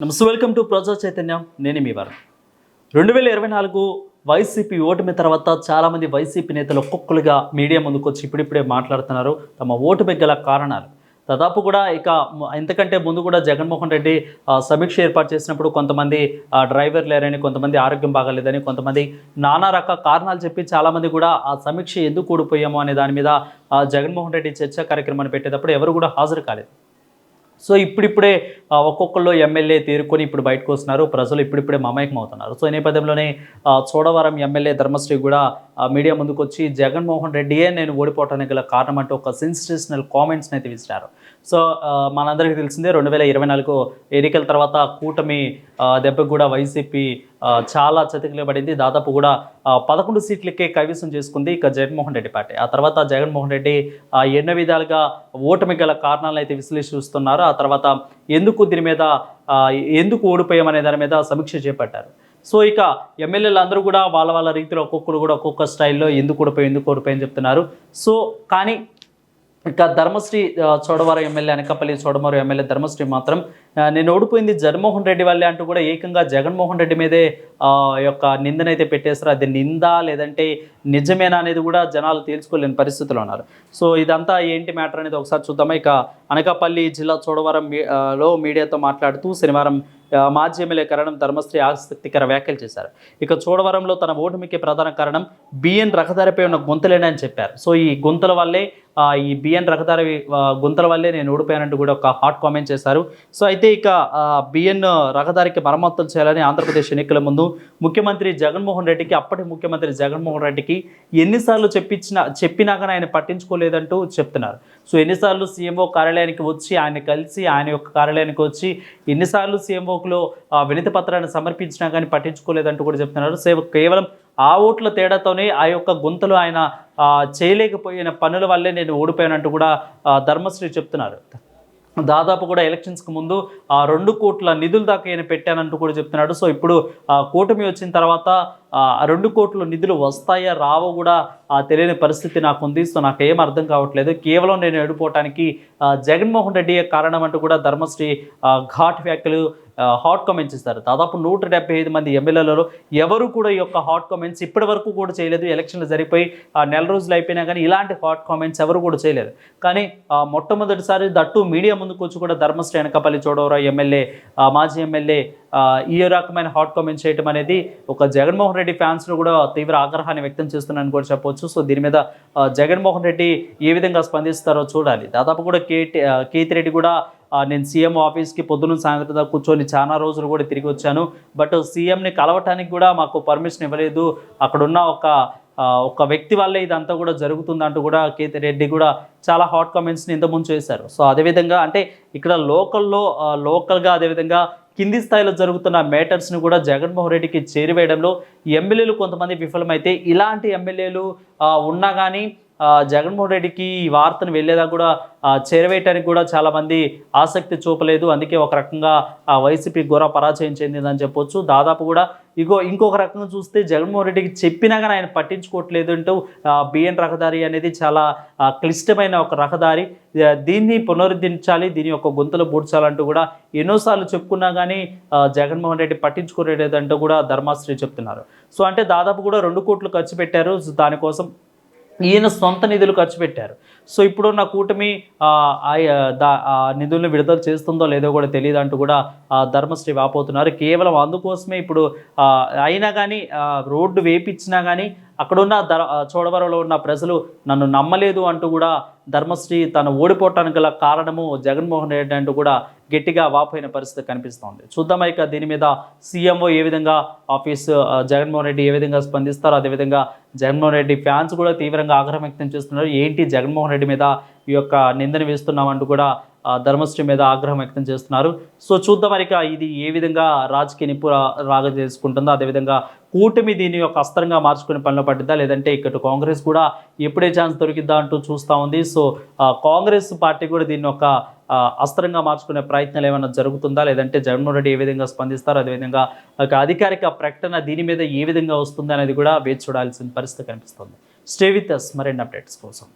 నమస్తే welcome to ప్రజా చైతన్యం. నేను మీ వారు రెండు వేల ఇరవై నాలుగు వైసీపీ ఓటమి తర్వాత చాలామంది వైసీపీ నేతలు ఒక్కొక్కరుగా మీడియా ముందుకు వచ్చి ఇప్పుడిప్పుడే మాట్లాడుతున్నారు. తమ ఓటమి గల కారణాలు. దాదాపు కూడా ఇక ఇంతకంటే ముందు కూడా జగన్మోహన్ రెడ్డి ఆ, సమీక్ష ఏర్పాటు చేసినప్పుడు కొంతమంది డ్రైవర్ లేరని కొంతమంది ఆరోగ్యం బాగాలేదని కొంతమంది నానా రకాల కారణాలు చెప్పి చాలామంది కూడా ఆ సమీక్ష ఎందుకు కూడిపోయాము అనే దాని మీద జగన్మోహన్ రెడ్డి చర్చా కార్యక్రమాన్ని పెట్టేటప్పుడు ఎవరు కూడా హాజరు కాలేదు. సో ఇప్పుడిప్పుడే ఒక్కొక్కళ్ళు ఎమ్మెల్యే తీరుకొని ఇప్పుడు బయటకు వస్తున్నారు. ప్రజలు ఇప్పుడిప్పుడే మమేకం అవుతున్నారు. సో ఈ నేపథ్యంలోనే చోడవరం ఎమ్మెల్యే ధర్మశ్రీ కూడా మీడియా ముందుకు వచ్చి జగన్మోహన్ రెడ్డియే నేను ఓడిపోవటానికి గల కారణం అంటూ ఒక సెన్సేషనల్ కామెంట్స్ని అయితే విసిరారు. సో ఆ, మనందరికీ తెలిసిందే రెండు వేల ఇరవై నాలుగు ఎన్నికల తర్వాత కూటమి దెబ్బకు కూడా వైసీపీ చాలా చతికిలబడింది దాదాపు కూడా పదకొండు సీట్లకే కైవసం చేసుకుంది ఇక జగన్మోహన్ రెడ్డి పార్టీ. ఆ తర్వాత జగన్మోహన్ రెడ్డి ఎన్నో విధాలుగా ఓటమి గల కారణాలను అయితే విశ్లేషిస్తున్నారు. ఆ తర్వాత ఎందుకు దీని మీద ఎందుకు ఓడిపోయామనే దాని మీద సమీక్ష చేపట్టారు. సో ఇక ఎమ్మెల్యేలు అందరూ కూడా వాళ్ళ వాళ్ళ రీతిలో ఒక్కొక్కరు కూడా ఒక్కొక్క స్టైల్లో ఎందుకు ఓడిపోయి ఎందుకు ఓడిపోయి అని చెప్తున్నారు. సో కానీ ఇక ధర్మశ్రీ చోడవరం ఎమ్మెల్యే అనకాపల్లి చోడవరం ఎమ్మెల్యే ధర్మశ్రీ మాత్రం నేను ఓడిపోయింది జగన్మోహన్ రెడ్డి వల్లే అంటూ కూడా ఏకంగా జగన్మోహన్ రెడ్డి మీదే యొక్క నిందనైతే పెట్టేస్తారు అది నిందా లేదంటే నిజమేనా అనేది కూడా జనాలు తేల్చుకోలేని పరిస్థితిలో ఉన్నారు. సో ఇదంతా ఏంటి మ్యాటర్ అనేది ఒకసారి చూద్దామా? ఇక అనకాపల్లి జిల్లా చోడవరం లో మీడియాతో మాట్లాడుతూ శనివారం మాజీ ఎమ్మెల్యే కరణం ధర్మశ్రీ ఆసక్తికర వ్యాఖ్యలు చేశారు. ఇక చోడవరంలో తన ఓటమికి ప్రధాన కారణం బిఎన్ రహదారిపై ఉన్న గుంతలేనని చెప్పారు. సో ఈ గుంతల వల్లే ఈ బిఎన్ రహదారి గుంతల వల్లే నేను ఓడిపోయానంటూ కూడా ఒక హాట్ కామెంట్ చేశారు. సో అయితే ఇక ఆ, బిఎన్ రహదారికి మరమ్మతులు చేయాలని ఆంధ్రప్రదేశ్ ఎన్నికల ముందు ముఖ్యమంత్రి జగన్మోహన్ రెడ్డికి అప్పటి ముఖ్యమంత్రి జగన్మోహన్ రెడ్డికి ఎన్నిసార్లు చెప్పించిన చెప్పినా కానీ ఆయన పట్టించుకోలేదంటూ చెప్తున్నారు. సో ఎన్నిసార్లు సీఎంఓ కార్యాలయానికి వచ్చి ఆయన కలిసి ఆయన యొక్క కార్యాలయానికి వచ్చి ఎన్నిసార్లు సీఎంఓకులో వినతి పత్రాన్ని సమర్పించినా కానీ పట్టించుకోలేదంటూ కూడా చెప్తున్నారు. సేవ కేవలం ఆ ఓట్ల తేడాతోనే ఆ యొక్క గుంతలు ఆయన చేయలేకపోయిన పనుల వల్లే నేను ఓడిపోయానంటూ కూడా ధర్మశ్రీ చెప్తున్నారు. దాదాపు కూడా ఎలక్షన్స్కి ముందు ఆ రెండు కోట్ల నిధులు దాకా ఆయన పెట్టానంటూ కూడా చెప్తున్నాడు. సో ఇప్పుడు కూటమి వచ్చిన తర్వాత రెండు కోట్ల నిధులు వస్తాయా రావో కూడా తెలియని పరిస్థితి నాకు ఉంది సో నాకు ఏం అర్థం కావట్లేదు. కేవలం నేను ఏడిపోవటానికి జగన్మోహన్ రెడ్డి కారణం అంటూ కూడా ధర్మశ్రీ ఘాట్ వ్యాఖ్యలు హాట్ కామెంట్స్ ఇస్తారు దాదాపు నూట డెబ్బై ఐదు మంది ఎమ్మెల్యేలలో ఎవరు కూడా ఈ యొక్క హాట్ కామెంట్స్ ఇప్పటి వరకు కూడా చేయలేదు. ఎలక్షన్లు జరిగిపోయి ఆ, నెల రోజులు అయిపోయినా కానీ ఇలాంటి హాట్ కామెంట్స్ ఎవరు కూడా చేయలేదు. కానీ మొట్టమొదటిసారి దట్టు మీడియా ముందుకు వచ్చి కూడా ధర్మశ్రీ వెనకపల్లి చూడవరావు ఎమ్మెల్యే మాజీ ఎమ్మెల్యే ఈ రకమైన హాట్ కామెంట్స్ చేయడం అనేది ఒక జగన్మోహన్ రెడ్డి ఫ్యాన్స్ను కూడా తీవ్ర ఆగ్రహాన్ని వ్యక్తం చేస్తున్నారని కూడా చెప్పవచ్చు సో దీని మీద జగన్మోహన్ రెడ్డి ఏ విధంగా స్పందిస్తారో చూడాలి. దాదాపు కూడా కేటీ కేతి రెడ్డి కూడా నేను సీఎం ఆఫీస్కి పొద్దున్న సాయంత్రం దాకా కూర్చొని చాలా రోజులు కూడా తిరిగి వచ్చాను. బట్ సీఎంని కలవటానికి కూడా మాకు పర్మిషన్ ఇవ్వలేదు. అక్కడున్న ఒక ఒక వ్యక్తి వల్లే ఇదంతా కూడా జరుగుతుందంటూ కూడా కేతి రెడ్డి కూడా చాలా హాట్ కామెంట్స్ని ఇంతకుముందు చేశారు. సో అదేవిధంగా అంటే ఇక్కడ లోకల్లో లోకల్గా అదేవిధంగా కింది స్థాయిలో జరుగుతున్న మేటర్స్ని కూడా జగన్మోహన్ రెడ్డికి చేరివేయడంలో ఎమ్మెల్యేలు కొంతమంది విఫలమైతే ఇలాంటి ఎమ్మెల్యేలు ఉన్నా కానీ జగన్మోహన్ రెడ్డికి ఈ వార్తను వెళ్ళేదా కూడా చేరవేయటానికి కూడా చాలామంది ఆసక్తి చూపలేదు. అందుకే ఒక రకంగా వైసీపీ ఘోర పరాజయం చెందిందని చెప్పొచ్చు. దాదాపు కూడా ఇగో ఇంకొక రకంగా చూస్తే జగన్మోహన్ రెడ్డికి చెప్పినా కానీ ఆయన పట్టించుకోవట్లేదు అంటూ బిఎన్ రహదారి అనేది చాలా క్లిష్టమైన ఒక రహదారి. దీన్ని పునరుద్ధరించాలి దీని యొక్క గుంతలు పూడ్చాలంటూ కూడా ఎన్నోసార్లు చెప్పుకున్నా కానీ జగన్మోహన్ రెడ్డి పట్టించుకోలేదంటూ కూడా ధర్మాశ్రీ చెప్తున్నారు. సో అంటే దాదాపు కూడా రెండు కోట్లు ఖర్చు పెట్టారు. సో దానికోసం ఈయన సొంత నిధులు ఖర్చు పెట్టారు. సో ఇప్పుడున్న కూటమి ఆ, దా- నిధులను విడుదల చేస్తుందో లేదో కూడా తెలియదు అంటూ కూడా ధర్మశ్రీ వాపోతున్నారు. కేవలం అందుకోసమే ఇప్పుడు అయినా కానీ రోడ్డు వేపించినా కానీ అక్కడున్న ధర చోడవరంలో ఉన్న ప్రజలు నన్ను నమ్మలేదు అంటూ కూడా ధర్మశ్రీ తను ఓడిపోవటానికి గల కారణము జగన్మోహన్ రెడ్డి అంటూ కూడా గట్టిగా వాపోయిన పరిస్థితి కనిపిస్తోంది. చూద్దాం ఇక దీని మీద సీఎంఓ ఏ విధంగా ఆఫీస్ జగన్మోహన్ రెడ్డి ఏ విధంగా స్పందిస్తారో అదేవిధంగా జగన్మోహన్ రెడ్డి ఫ్యాన్స్ కూడా తీవ్రంగా ఆగ్రహం వ్యక్తం చేస్తున్నారు. ఏంటి జగన్మోహన్ రెడ్డి మీద ఈ యొక్క నిందన వేస్తున్నామంటూ కూడా ధర్మశ్రీ మీద ఆగ్రహం వ్యక్తం చేస్తున్నారు. సో చూద్దాం ఇక ఇది ఏ విధంగా రాజకీయ నిప్పు రాగ చేసుకుంటుందో అదేవిధంగా కూటమి దీని యొక్క అస్త్రంగా మార్చుకునే పనిలో పడ్డదా? లేదంటే ఇక్కడ కాంగ్రెస్ కూడా ఎప్పుడే ఛాన్స్ దొరికిద్దా అంటూ చూస్తూ ఉంది. సో కాంగ్రెస్ పార్టీ కూడా దీన్ని ఒక అస్త్రంగా మార్చుకునే ప్రయత్నాలు ఏమైనా జరుగుతుందా? లేదంటే జగన్మోహన్ రెడ్డి ఏ విధంగా స్పందిస్తారో? అదేవిధంగా ఒక అధికారిక ప్రకటన దీని మీద ఏ విధంగా వస్తుంది అనేది కూడా వేచి చూడాల్సిన పరిస్థితి కనిపిస్తుంది. స్టే విత్ అస్ మరిన్ని అప్డేట్స్ కోసం.